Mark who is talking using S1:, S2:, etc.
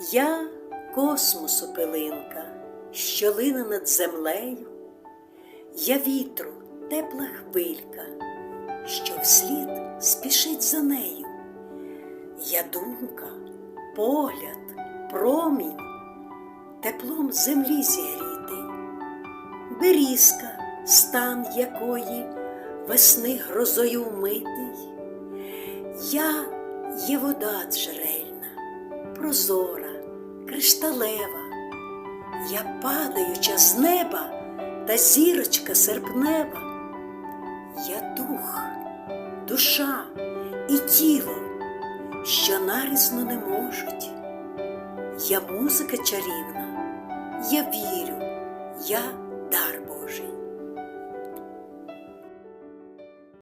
S1: Я космосу пилинка, що лине над землею, я вітру тепла хвилька, що вслід спішить за нею. Я думка, погляд, промінь, теплом землі зігрітий, берізка, стан якої весни грозою вмитий. Я є вода джерельна, прозора, кришталева, я падаюча з неба та зірочка серпнева, я дух, душа і тіло, що нарізно не можуть. Я музика чарівна, я вірю, я дар